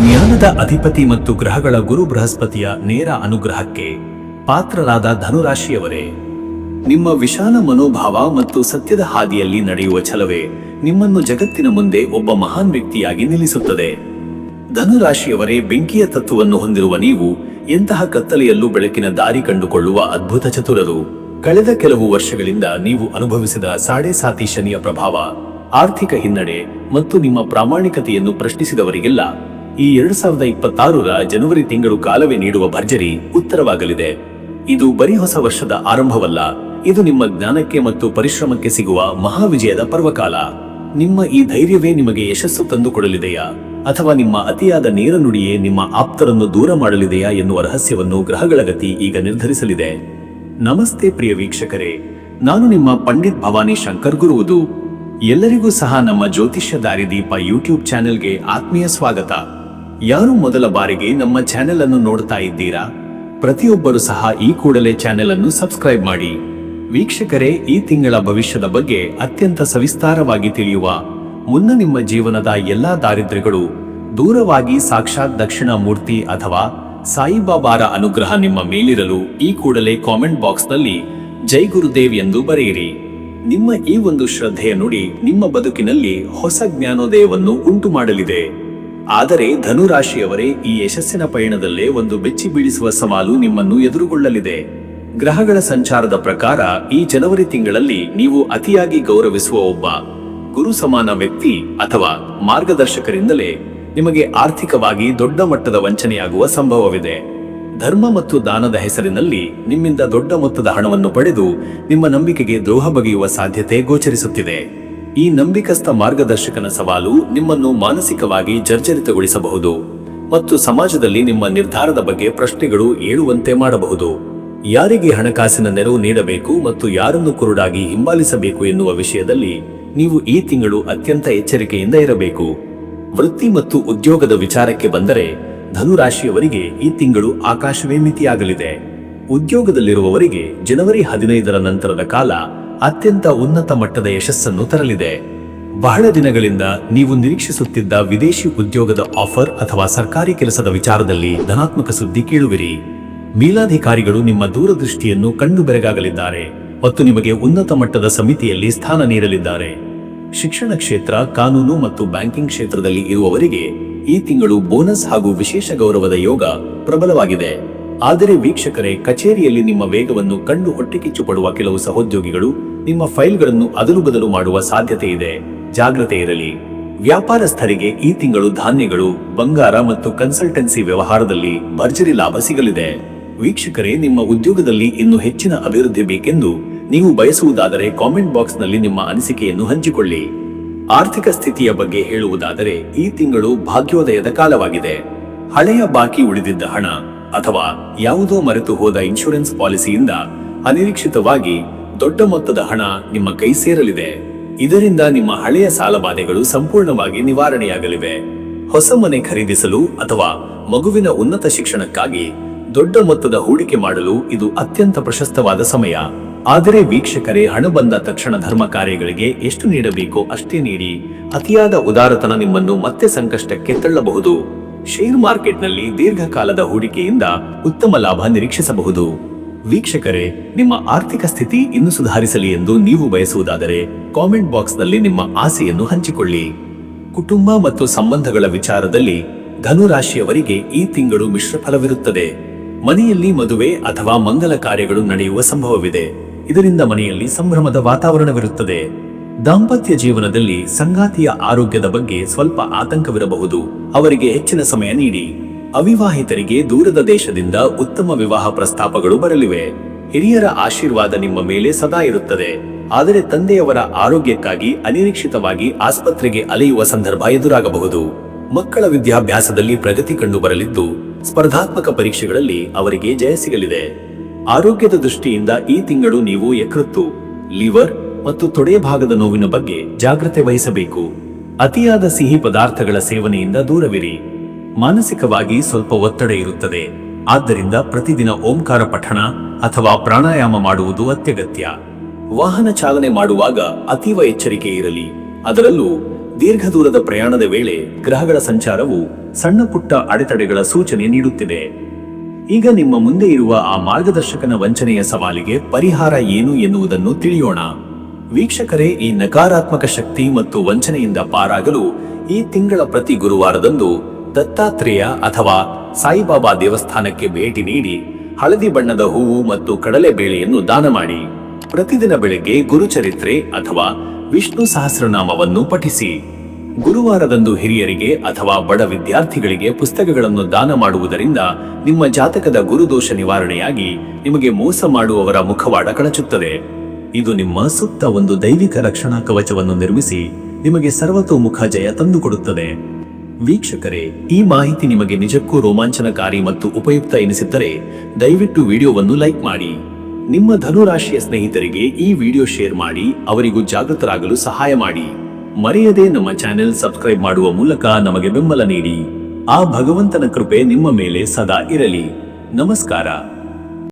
ಜ್ಞಾನದ ಅಧಿಪತಿ ಮತ್ತು ಗ್ರಹಗಳ ಗುರು ಬೃಹಸ್ಪತಿಯ ನೇರ ಅನುಗ್ರಹಕ್ಕೆ ಪಾತ್ರರಾದ ಧನುರಾಶಿಯವರೇ, ನಿಮ್ಮ ವಿಶಾಲ ಮನೋಭಾವ ಮತ್ತು ಸತ್ಯದ ಹಾದಿಯಲ್ಲಿ ನಡೆಯುವ ಛಲವೇ ನಿಮ್ಮನ್ನು ಜಗತ್ತಿನ ಮುಂದೆ ಒಬ್ಬ ಮಹಾನ್ ವ್ಯಕ್ತಿಯಾಗಿ ನಿಲ್ಲಿಸುತ್ತದೆ. ಧನುರಾಶಿಯವರೇ, ಬೆಂಕಿಯ ತತ್ವವನ್ನು ಹೊಂದಿರುವ ನೀವು ಎಂತಹ ಕತ್ತಲೆಯಲ್ಲೂ ಬೆಳಕಿನ ದಾರಿ ಕಂಡುಕೊಳ್ಳುವ ಅದ್ಭುತ ಚತುರರು. ಕಳೆದ ಕೆಲವು ವರ್ಷಗಳಿಂದ ನೀವು ಅನುಭವಿಸಿದ ಸಾಡೆ ಸಾತಿ ಶನಿಯ ಪ್ರಭಾವ, ಆರ್ಥಿಕ ಹಿನ್ನಡೆ ಮತ್ತು ನಿಮ್ಮ ಪ್ರಾಮಾಣಿಕತೆಯನ್ನು ಪ್ರಶ್ನಿಸಿದವರಿಗೆಲ್ಲ ಈ ಎರಡ್ ಸಾವಿರದ ಇಪ್ಪತ್ತಾರರ ಜನವರಿ ತಿಂಗಳು ಕಾಲವೇ ನೀಡುವ ಭರ್ಜರಿ ಉತ್ತರವಾಗಲಿದೆ. ಇದು ಬರೀ ಹೊಸ ವರ್ಷದ ಆರಂಭವಲ್ಲ, ಇದು ನಿಮ್ಮ ಜ್ಞಾನಕ್ಕೆ ಮತ್ತು ಪರಿಶ್ರಮಕ್ಕೆ ಸಿಗುವ ಮಹಾವಿಜಯದ ಪರ್ವಕಾಲ. ನಿಮ್ಮ ಈ ಧೈರ್ಯವೇ ನಿಮಗೆ ಯಶಸ್ಸು ತಂದುಕೊಡಲಿದೆಯಾ? ಅಥವಾ ನಿಮ್ಮ ಅತಿಯಾದ ನೇರ ನುಡಿಯೇ ನಿಮ್ಮ ಆಪ್ತರನ್ನು ದೂರ ಮಾಡಲಿದೆಯಾ ಎನ್ನುವ ರಹಸ್ಯವನ್ನು ಗ್ರಹಗಳ ಗತಿ ಈಗ ನಿರ್ಧರಿಸಲಿದೆ. ನಮಸ್ತೆ ಪ್ರಿಯ ವೀಕ್ಷಕರೇ, ನಾನು ನಿಮ್ಮ ಪಂಡಿತ್ ಭವಾನಿ ಶಂಕರ್ ಗುರುವುದು ಎಲ್ಲರಿಗೂ ಸಹ ನಮ್ಮ ಜ್ಯೋತಿಷ್ಯ ದಾರಿದೀಪ ಯೂಟ್ಯೂಬ್ ಚಾನೆಲ್ಗೆ ಆತ್ಮೀಯ ಸ್ವಾಗತ. ಯಾರು ಮೊದಲ ಬಾರಿಗೆ ನಮ್ಮ ಚಾನೆಲ್ ಅನ್ನು ನೋಡ್ತಾ ಇದ್ದೀರಾ? ಪ್ರತಿಯೊಬ್ಬರು ಸಹ ಈ ಕೂಡಲೇ ಚಾನೆಲ್ ಅನ್ನು ಸಬ್ಸ್ಕ್ರೈಬ್ ಮಾಡಿ. ವೀಕ್ಷಕರೇ, ಈ ತಿಂಗಳ ಭವಿಷ್ಯದ ಬಗ್ಗೆ ಅತ್ಯಂತ ಸವಿಸ್ತಾರವಾಗಿ ತಿಳಿಯುವ ಮುನ್ನ ನಿಮ್ಮ ಜೀವನದ ಎಲ್ಲಾ ದಾರಿದ್ರ್ಯಗಳು ದೂರವಾಗಿ ಸಾಕ್ಷಾತ್ ದಕ್ಷಿಣ ಮೂರ್ತಿ ಅಥವಾ ಸಾಯಿಬಾಬಾರ ಅನುಗ್ರಹ ನಿಮ್ಮ ಮೇಲಿರಲು ಈ ಕೂಡಲೇ ಕಾಮೆಂಟ್ ಬಾಕ್ಸ್ನಲ್ಲಿ ಜೈ ಗುರುದೇವ್ ಎಂದು ಬರೆಯಿರಿ. ನಿಮ್ಮ ಈ ಒಂದು ಶ್ರದ್ಧೆಯ ನುಡಿ ನಿಮ್ಮ ಬದುಕಿನಲ್ಲಿ ಹೊಸ ಜ್ಞಾನೋದಯವನ್ನು ಉಂಟು ಮಾಡಲಿದೆ ಆದರೆ ಧನುರಾಶಿಯವರೇ ಈ ಯಶಸ್ಸಿನ ಪಯಣದಲ್ಲೇ ಒಂದು ಬೆಚ್ಚಿ ಬೀಳಿಸುವ ಸವಾಲು ನಿಮ್ಮನ್ನು ಎದುರುಗೊಳ್ಳಲಿದೆ. ಗ್ರಹಗಳ ಸಂಚಾರದ ಪ್ರಕಾರ ಈ ಜನವರಿ ತಿಂಗಳಲ್ಲಿ ನೀವು ಅತಿಯಾಗಿ ಗೌರವಿಸುವ ಒಬ್ಬ ಗುರು ಸಮಾನ ವ್ಯಕ್ತಿ ಅಥವಾ ಮಾರ್ಗದರ್ಶಕರಿಂದಲೇ ನಿಮಗೆ ಆರ್ಥಿಕವಾಗಿ ದೊಡ್ಡ ಮಟ್ಟದ ವಂಚನೆಯಾಗುವ ಸಂಭವವಿದೆ. ಧರ್ಮ ಮತ್ತು ದಾನದ ಹೆಸರಿನಲ್ಲಿ ನಿಮ್ಮಿಂದ ದೊಡ್ಡ ಮೊತ್ತದ ಹಣವನ್ನು ಪಡೆದು ನಿಮ್ಮ ನಂಬಿಕೆಗೆ ದ್ರೋಹ ಬಗೆಯುವ ಸಾಧ್ಯತೆ ಗೋಚರಿಸುತ್ತಿದೆ. ಈ ನಂಬಿಕಸ್ಥ ಮಾರ್ಗದರ್ಶಕನ ಸವಾಲು ನಿಮ್ಮನ್ನು ಮಾನಸಿಕವಾಗಿ ಜರ್ಜರಿತಗೊಳಿಸಬಹುದು ಮತ್ತು ಸಮಾಜದಲ್ಲಿ ನಿಮ್ಮ ನಿರ್ಧಾರದ ಬಗ್ಗೆ ಪ್ರಶ್ನೆಗಳು ಏಳುವಂತೆ ಮಾಡಬಹುದು. ಯಾರಿಗೆ ಹಣಕಾಸಿನ ನೆರವು ನೀಡಬೇಕು ಮತ್ತು ಯಾರನ್ನು ಕುರುಡಾಗಿ ಹಿಂಬಾಲಿಸಬೇಕು ಎನ್ನುವ ವಿಷಯದಲ್ಲಿ ನೀವು ಈ ತಿಂಗಳು ಅತ್ಯಂತ ಎಚ್ಚರಿಕೆಯಿಂದ ಇರಬೇಕು. ವೃತ್ತಿ ಮತ್ತು ಉದ್ಯೋಗದ ವಿಚಾರಕ್ಕೆ ಬಂದರೆ ಧನುರಾಶಿಯವರಿಗೆ ಈ ತಿಂಗಳು ಆಕಾಶವೇ ಮಿತಿಯಾಗಲಿದೆ. ಉದ್ಯೋಗದಲ್ಲಿರುವವರಿಗೆ ಜನವರಿ ಹದಿನೈದರ ನಂತರದ ಕಾಲ ಅತ್ಯಂತ ಉನ್ನತ ಮಟ್ಟದ ಯಶಸ್ಸನ್ನು ತರಲಿದೆ. ಬಹಳ ದಿನಗಳಿಂದ ನೀವು ನಿರೀಕ್ಷಿಸುತ್ತಿದ್ದ ವಿದೇಶಿ ಉದ್ಯೋಗದ ಆಫರ್ ಅಥವಾ ಸರ್ಕಾರಿ ಕೆಲಸದ ವಿಚಾರದಲ್ಲಿ ಧನಾತ್ಮಕ ಸುದ್ದಿ ಕೇಳುವಿರಿ. ಮೇಲಾಧಿಕಾರಿಗಳು ನಿಮ್ಮ ದೂರದೃಷ್ಟಿಯನ್ನು ಕಂಡು ಬೆರಗಾಗಲಿದ್ದಾರೆ. ಮತ್ತು ನಿಮಗೆ ಉನ್ನತ ಮಟ್ಟದ ಸಮಿತಿಯಲ್ಲಿ ಸ್ಥಾನ ನೀಡಲಿದ್ದಾರೆ. ಶಿಕ್ಷಣ ಕ್ಷೇತ್ರ, ಕಾನೂನು ಮತ್ತು ಬ್ಯಾಂಕಿಂಗ್ ಕ್ಷೇತ್ರದಲ್ಲಿ ಇರುವವರಿಗೆ ಈ ತಿಂಗಳು ಬೋನಸ್ ಹಾಗೂ ವಿಶೇಷ ಗೌರವದ ಯೋಗ ಪ್ರಬಲವಾಗಿದೆ. ಆದರೆ ವೀಕ್ಷಕರೇ, ಕಚೇರಿಯಲ್ಲಿ ನಿಮ್ಮ ವೇಗವನ್ನು ಕಂಡು ಹೊಟ್ಟೆ ಪಡುವ ಕೆಲವು ಸಹೋದ್ಯೋಗಿಗಳು ನಿಮ್ಮ ಫೈಲ್ಗಳನ್ನು ಅದಲು ಬದಲು ಮಾಡುವ ಸಾಧ್ಯತೆ ಇದೆ. ಜಾಗ್ರತೆ ಇರಲಿ. ವ್ಯಾಪಾರಸ್ಥರಿಗೆ ಈ ತಿಂಗಳು ಧಾನ್ಯಗಳು, ಬಂಗಾರ ಮತ್ತು ಕನ್ಸಲ್ಟೆನ್ಸಿ ವ್ಯವಹಾರದಲ್ಲಿ ಭರ್ಜರಿ ಲಾಭ ಸಿಗಲಿದೆ. ವೀಕ್ಷಕರೇ, ನಿಮ್ಮ ಉದ್ಯೋಗದಲ್ಲಿ ಇನ್ನು ಹೆಚ್ಚಿನ ಅಭಿವೃದ್ಧಿ ಬೇಕೆಂದು ನೀವು ಬಯಸುವುದಾದರೆ ಕಾಮೆಂಟ್ ಬಾಕ್ಸ್ನಲ್ಲಿ ನಿಮ್ಮ ಅನಿಸಿಕೆಯನ್ನು ಹಂಚಿಕೊಳ್ಳಿ. ಆರ್ಥಿಕ ಸ್ಥಿತಿಯ ಬಗ್ಗೆ ಹೇಳುವುದಾದರೆ ಈ ತಿಂಗಳು ಭಾಗ್ಯೋದಯದ ಕಾಲವಾಗಿದೆ. ಹಳೆಯ ಬಾಕಿ ಉಳಿದಿದ್ದ ಹಣ ಅಥವಾ ಯಾವುದೋ ಮರೆತು ಹೋದ ಇನ್ಶೂರೆನ್ಸ್ ಪಾಲಿಸಿಯಿಂದ ಅನಿರೀಕ್ಷಿತವಾಗಿ ದೊಡ್ಡ ಮೊತ್ತದ ಹಣ ನಿಮ್ಮ ಕೈ ಸೇರಲಿದೆ. ಇದರಿಂದ ನಿಮ್ಮ ಹಳೆಯ ಸಾಲಬಾಧೆಗಳು ಸಂಪೂರ್ಣವಾಗಿ ನಿವಾರಣೆಯಾಗಲಿವೆ. ಹೊಸ ಮನೆ ಖರೀದಿಸಲು ಅಥವಾ ಮಗುವಿನ ಉನ್ನತ ಶಿಕ್ಷಣಕ್ಕಾಗಿ ದೊಡ್ಡ ಮೊತ್ತದ ಹೂಡಿಕೆ ಮಾಡಲು ಇದು ಅತ್ಯಂತ ಪ್ರಶಸ್ತವಾದ ಸಮಯ. ಆದರೆ ವೀಕ್ಷಕರೇ, ಹಣ ಬಂದ ತಕ್ಷಣ ಧರ್ಮ ಕಾರ್ಯಗಳಿಗೆ ಎಷ್ಟು ನೀಡಬೇಕೋ ಅಷ್ಟೇ ನೀಡಿ, ಅತಿಯಾದ ಉದಾರತನ ನಿಮ್ಮನ್ನು ಮತ್ತೆ ಸಂಕಷ್ಟಕ್ಕೆ ತಳ್ಳಬಹುದು. ಶೇರ್ ಮಾರ್ಕೆಟ್ನಲ್ಲಿ ದೀರ್ಘಕಾಲದ ಹೂಡಿಕೆಯಿಂದ ಉತ್ತಮ ಲಾಭ ನಿರೀಕ್ಷಿಸಬಹುದು. ವೀಕ್ಷಕರೇ, ನಿಮ್ಮ ಆರ್ಥಿಕ ಸ್ಥಿತಿ ಇನ್ನು ಸುಧಾರಿಸಲಿ ಎಂದು ನೀವು ಬಯಸುವುದಾದರೆ ಕಾಮೆಂಟ್ ಬಾಕ್ಸ್ನಲ್ಲಿ ನಿಮ್ಮ ಆಸೆಯನ್ನು ಹಂಚಿಕೊಳ್ಳಿ. ಕುಟುಂಬ ಮತ್ತು ಸಂಬಂಧಗಳ ವಿಚಾರದಲ್ಲಿ ಧನುರಾಶಿಯವರಿಗೆ ಈ ತಿಂಗಳು ಮಿಶ್ರ ಫಲವಿರುತ್ತದೆ. ಮನೆಯಲ್ಲಿ ಮದುವೆ ಅಥವಾ ಮಂಗಲ ಕಾರ್ಯಗಳು ನಡೆಯುವ ಸಂಭವವಿದೆ. ಇದರಿಂದ ಮನೆಯಲ್ಲಿ ಸಂಭ್ರಮದ ವಾತಾವರಣವಿರುತ್ತದೆ. ದಾಂಪತ್ಯ ಜೀವನದಲ್ಲಿ ಸಂಗಾತಿಯ ಆರೋಗ್ಯದ ಬಗ್ಗೆ ಸ್ವಲ್ಪ ಆತಂಕವಿರಬಹುದು. ಅವರಿಗೆ ಹೆಚ್ಚಿನ ಸಮಯ ನೀಡಿ. ಅವಿವಾಹಿತರಿಗೆ ದೂರದ ದೇಶದಿಂದ ಉತ್ತಮ ವಿವಾಹ ಪ್ರಸ್ತಾಪಗಳು ಬರಲಿವೆ. ಹಿರಿಯರ ಆಶೀರ್ವಾದ ನಿಮ್ಮ ಮೇಲೆ ಸದಾ ಇರುತ್ತದೆ. ಆದರೆ ತಂದೆಯವರ ಆರೋಗ್ಯಕ್ಕಾಗಿ ಅನಿರೀಕ್ಷಿತವಾಗಿ ಆಸ್ಪತ್ರೆಗೆ ಅಲೆಯುವ ಸಂದರ್ಭ ಎದುರಾಗಬಹುದು. ಮಕ್ಕಳ ವಿದ್ಯಾಭ್ಯಾಸದಲ್ಲಿ ಪ್ರಗತಿ ಕಂಡು ಬರಲಿದ್ದು ಸ್ಪರ್ಧಾತ್ಮಕ ಪರೀಕ್ಷೆಗಳಲ್ಲಿ ಅವರಿಗೆ ಜಯ ಸಿಗಲಿದೆ. ಆರೋಗ್ಯದ ದೃಷ್ಟಿಯಿಂದ ಈ ತಿಂಗಳು ನೀವು ಯಕೃತ್ತು, ಲಿವರ್ ಮತ್ತು ತೊಡೆಯ ಭಾಗದ ನೋವಿನ ಬಗ್ಗೆ ಜಾಗ್ರತೆ ವಹಿಸಬೇಕು. ಅತಿಯಾದ ಸಿಹಿ ಪದಾರ್ಥಗಳ ಸೇವನೆಯಿಂದ ದೂರವಿರಿ. ಮಾನಸಿಕವಾಗಿ ಸ್ವಲ್ಪ ಒತ್ತಡ ಇರುತ್ತದೆ. ಆದ್ದರಿಂದ ಪ್ರತಿದಿನ ಓಂಕಾರ ಪಠಣ ಅಥವಾ ಪ್ರಾಣಾಯಾಮ ಮಾಡುವುದು ಅತ್ಯಗತ್ಯ. ವಾಹನ ಚಾಲನೆ ಮಾಡುವಾಗ ಅತೀವ ಎಚ್ಚರಿಕೆ ಇರಲಿ. ಅದರಲ್ಲೂ ದೀರ್ಘ ದೂರದ ಪ್ರಯಾಣದ ವೇಳೆ ಗ್ರಹಗಳ ಸಂಚಾರವು ಸಣ್ಣ ಪುಟ್ಟ ಅಡೆತಡೆಗಳ ಸೂಚನೆ ನೀಡುತ್ತಿದೆ. ಈಗ ನಿಮ್ಮ ಮುಂದೆ ಇರುವ ಆ ಮಾರ್ಗದರ್ಶಕನ ವಂಚನೆಯ ಸವಾಲಿಗೆ ಪರಿಹಾರ ಏನು ಎನ್ನುವುದನ್ನು ತಿಳಿಯೋಣ. ವೀಕ್ಷಕರೇ, ಈ ನಕಾರಾತ್ಮಕ ಶಕ್ತಿ ಮತ್ತು ವಂಚನೆಯಿಂದ ಪಾರಾಗಲು ಈ ತಿಂಗಳ ಪ್ರತಿ ಗುರುವಾರದಂದು ದತ್ತಾತ್ರೇಯ ಅಥವಾ ಸಾಯಿಬಾಬಾ ದೇವಸ್ಥಾನಕ್ಕೆ ಭೇಟಿ ನೀಡಿ ಹಳದಿ ಬಣ್ಣದ ಹೂವು ಮತ್ತು ಕಡಲೆ ಬೇಳೆಯನ್ನು ದಾನ ಮಾಡಿ. ಪ್ರತಿದಿನ ಬೆಳಗ್ಗೆ ಗುರುಚರಿತ್ರೆ ಅಥವಾ ವಿಷ್ಣು ಸಹಸ್ರನಾಮವನ್ನು ಪಠಿಸಿ. ಗುರುವಾರದಂದು ಹಿರಿಯರಿಗೆ ಅಥವಾ ಬಡ ವಿದ್ಯಾರ್ಥಿಗಳಿಗೆ ಪುಸ್ತಕಗಳನ್ನು ದಾನ ಮಾಡುವುದರಿಂದ ನಿಮ್ಮ ಜಾತಕದ ಗುರುದೋಷ ನಿವಾರಣೆಯಾಗಿ ನಿಮಗೆ ಮೋಸ ಮಾಡುವವರ ಮುಖವಾಡ ಕಳಚುತ್ತದೆ. ಇದು ನಿಮ್ಮ ಸುತ್ತ ಒಂದು ದೈವಿಕ ರಕ್ಷಣಾ ಕವಚವನ್ನು ನಿರ್ಮಿಸಿ ನಿಮಗೆ ಸರ್ವತೋಮುಖ ಜಯ ತಂದುಕೊಡುತ್ತದೆ. ವೀಕ್ಷಕರೇ, ಈ ಮಾಹಿತಿ ನಿಮಗೆ ನಿಜಕ್ಕೂ ರೋಮಾಂಚನಕಾರಿ ಮತ್ತು ಉಪಯುಕ್ತ ಎನಿಸಿದ್ದರೆ ದಯವಿಟ್ಟು ವಿಡಿಯೋವನ್ನು ಲೈಕ್ ಮಾಡಿ. ನಿಮ್ಮ ಧನುರಾಶಿಯ ಸ್ನೇಹಿತರಿಗೆ ಈ ವಿಡಿಯೋ ಶೇರ್ ಮಾಡಿ, ಅವರಿಗೂ ಜಾಗೃತರಾಗಲು ಸಹಾಯ ಮಾಡಿ. ಮರೆಯದೆ ನಮ್ಮ ಚಾನೆಲ್ ಸಬ್ಸ್ಕ್ರೈಬ್ ಮಾಡುವ ಮೂಲಕ ನಮಗೆ ಬೆಂಬಲ ನೀಡಿ. ಆ ಭಗವಂತನ ಕೃಪೆ ನಿಮ್ಮ ಮೇಲೆ ಸದಾ ಇರಲಿ. ನಮಸ್ಕಾರ.